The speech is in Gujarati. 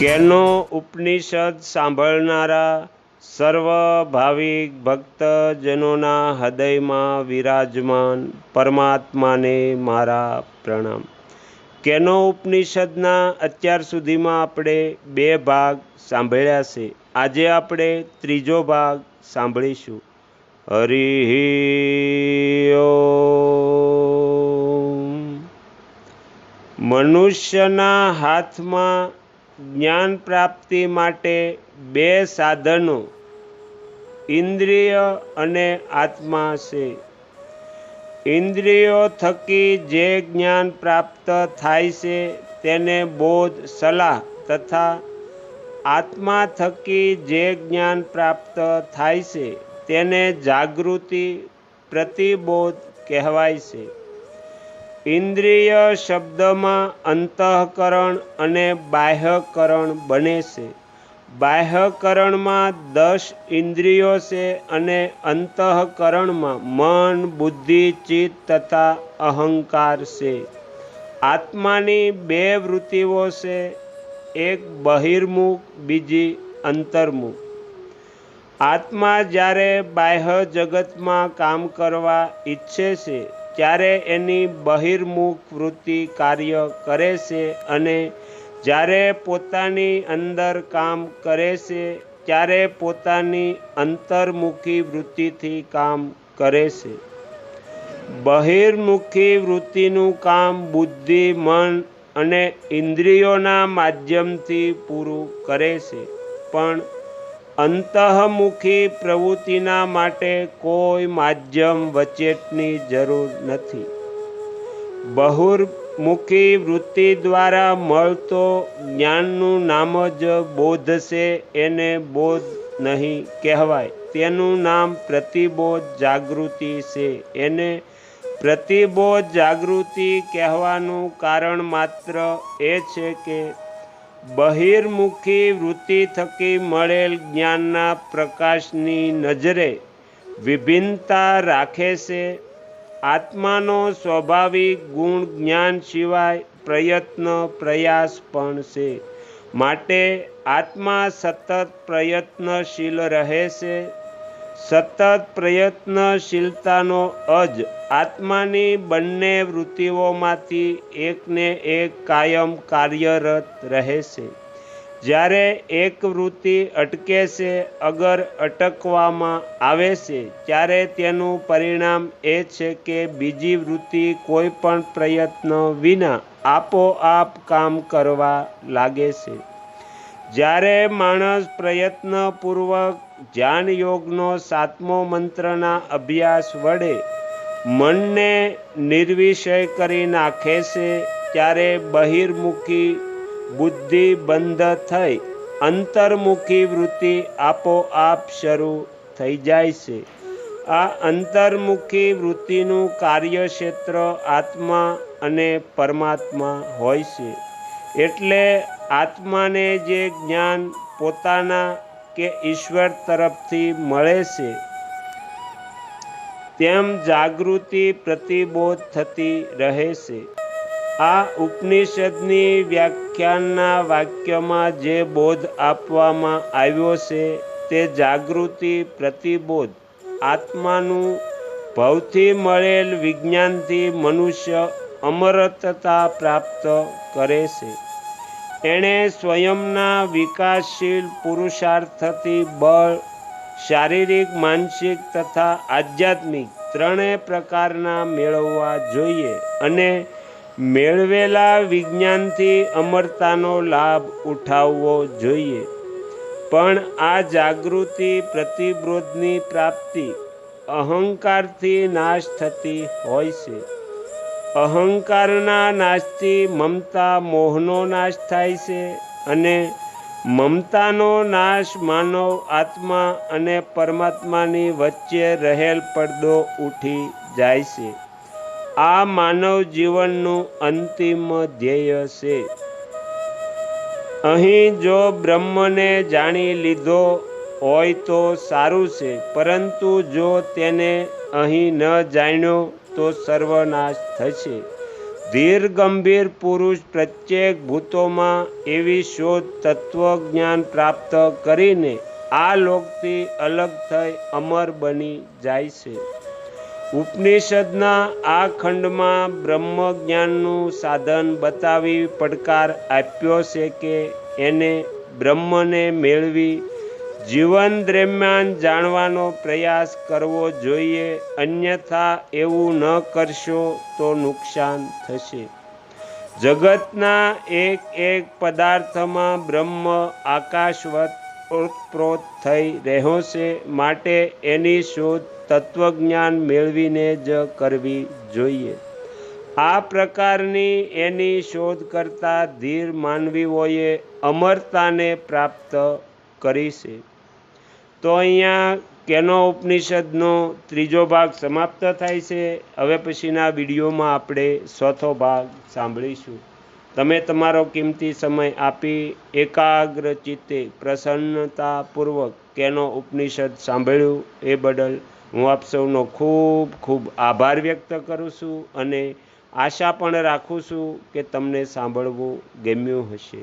કેનો ઉપનિષદ સાંભળનારા સર્વ ભાવિક ભક્તજનોના હૃદયમાં વિરાજમાન પરમાત્માને મારા પ્રણામ. કેનો ઉપનિષદના અત્યાર સુધીમાં આપણે બે ભાગ સાંભળ્યા છે. આજે આપણે ત્રીજો ભાગ સાંભળીશું. હરિ મનુષ્યના હાથમાં જ્ઞાન પ્રાપ્તિ માટે બે સાધનો, ઇન્દ્રિય અને આત્મા છે. ઇન્દ્રિયો થકી જે જ્ઞાન પ્રાપ્ત થાય છે તેને બોધ, સલાહ તથા આત્મા થકી જે જ્ઞાન પ્રાપ્ત થાય છે તેને જાગૃતિ, પ્રતિબોધ કહેવાય છે. ઇન્દ્રિય શબ્દમાં અંતઃકરણ અને બાહ્યકરણ બને છે. બાહ્યકરણમાં દસ ઇન્દ્રિયો છે અને અંતઃકરણમાં મન, બુદ્ધિ, ચિત્ત તથા અહંકાર છે. આત્માની બે વૃત્તિઓ છે, એક બહિર્મુખ, બીજી અંતર્મુખ. આત્મા જ્યારે બાહ્ય જગતમાં કામ કરવા ઈચ્છે છે ત્યારે એની બહિર્મુખ વૃત્તિ કાર્ય કરે છે અને જ્યારે પોતાની અંદર કામ કરે છે, ત્યારે પોતાની અંતર્મુખી વૃત્તિથી કામ કરે છે. બહિર્મુખી વૃત્તિનું કામ બુદ્ધિ, મન અને ઇન્દ્રિયોના માધ્યમથી પૂરું કરે છે. પણ અંતઃમુખી પ્રવૃત્તિના માટે કોઈ માધ્યમ વચેટની જરૂર નથી. બહુર્મુખી વૃત્તિ દ્વારા મળતો જ્ઞાનનું નામ જ બોધ છે એને બોધ નહીં કહેવાય. તેનું નામ પ્રતિબોધ જાગૃતિ છે. એને પ્રતિબોધ જાગૃતિ કહેવાનું કારણ માત્ર એ છે કે બહિર્મુખી વૃત્તિ થકી મળેલ જ્ઞાનના પ્રકાશની નજરે વિભિન્નતા રાખે છે. આત્માનો સ્વાભાવિક ગુણ જ્ઞાન સિવાય પ્રયત્ન, પ્રયાસ પણ છે. માટે આત્મા સતત પ્રયત્નશીલ રહે છે. સતત પ્રયત્નશીલતાનો અજ આત્માની બંને વૃત્તિઓમાંથી એકને એક કાયમ કાર્યરત રહેશે. જ્યારે એક વૃત્તિ અટકે છે અગર અટકવામાં આવે છે ત્યારે તેનું પરિણામ એ છે કે બીજી વૃત્તિ કોઈ પણ પ્રયત્ન વિના આપોઆપ કામ કરવા લાગે છે. જ્યારે માણસ પ્રયત્નપૂર્વક ધ્યાન યોગનો સાતમો મંત્રના અભ્યાસ વડે મનને નિર્વિષય કરી નાખે છે, ત્યારે બહિર્મુખી બુદ્ધિ બંધ થઈ અંતર્મુખી વૃત્તિ આપોઆપ શરૂ થઈ જાય છે. આ અંતર્મુખી વૃત્તિનું કાર્યક્ષેત્ર આત્મા અને પરમાત્મા હોય છે. એટલે આત્માને જે જ્ઞાન પોતાના કે ઈશ્વર તરફથી મળે છે. તેમ જાગૃતિ પ્રતિબોધ થતી રહે છે. આ ઉપનિષદની વ્યાખ્યાનના વાક્યમાં જે બોધ આપવામાં આવ્યો છે તે જાગૃતિ પ્રતિબોધ. આત્માનું ભવથી મળેલ વિજ્ઞાનથી મનુષ્ય અમરતતા પ્રાપ્ત કરે છે. એણે સ્વયંના વિકાસશીલ પુરુષાર્થથી બળ, શારીરિક, માનસિક તથા આધ્યાત્મિક ત્રણેય પ્રકારના મેળવવા જોઈએ અને મેળવેલા વિજ્ઞાનથી અમરતાનો લાભ ઉઠાવવો જોઈએ. પણ આ જાગૃતિ પ્રતિબોધની પ્રાપ્તિ અહંકારથી નાશ થતી હોય છે. અહંકારના નાશથી મમતા મોહનો નાશ થાય છે અને મમતાનો નાશ માનવ આત્મા અને પરમાત્માની વચ્ચે રહેલ પડદો ઉઠી જાય છે. આ માનવ જીવનનું અંતિમ ધ્યેય છે. અહીં જો બ્રહ્મને જાણી લીધો હોય તો સારું છે, પરંતુ જો તેને અહીં ન જાણ્યો તો સર્વનાશ થશે. ધીર ગંભીર પુરુષ પ્રત્યેક ભૂતોમાં એવી શોધ તત્વજ્ઞાન પ્રાપ્ત કરીને આ લોકથી અલગ થઈ અમર બની જાય છે. ઉપનિષદના આ ખંડમાં બ્રહ્મ જ્ઞાનનું સાધન બતાવી પડકાર આપ્યો છે કે એને બ્રહ્મને મેળવી જીવન દરમિયાન જાણવાનો પ્રયાસ કરવો જોઈએ. અન્યથા એવું ન કરશો તો નુકસાન થશે. જગતના એક એક પદાર્થમાં બ્રહ્મ, આકાશવત ઓતપ્રોત થઈ રહ્યો છે. માટે એની શોધ તત્વજ્ઞાન મેળવીને જ કરવી જોઈએ. આ પ્રકારની એની શોધ કરતા ધીર માનવીઓએ અમરતાને પ્રાપ્ત કરી છે. તો અહીંયા કેનો ઉપનિષદનો ત્રીજો ભાગ સમાપ્ત થાય છે. હવે પછીના વિડીયોમાં આપણે ચોથો ભાગ સાંભળીશું. તમે તમારો કિંમતી સમય આપી એકાગ્ર ચિત્તે પ્રસન્નતાપૂર્વક કેનો ઉપનિષદ સાંભળ્યું એ બદલ હું આપ સૌનો ખૂબ ખૂબ આભાર વ્યક્ત કરું છું અને આશા પણ રાખું છું કે તમને સાંભળવું ગમ્યું હશે.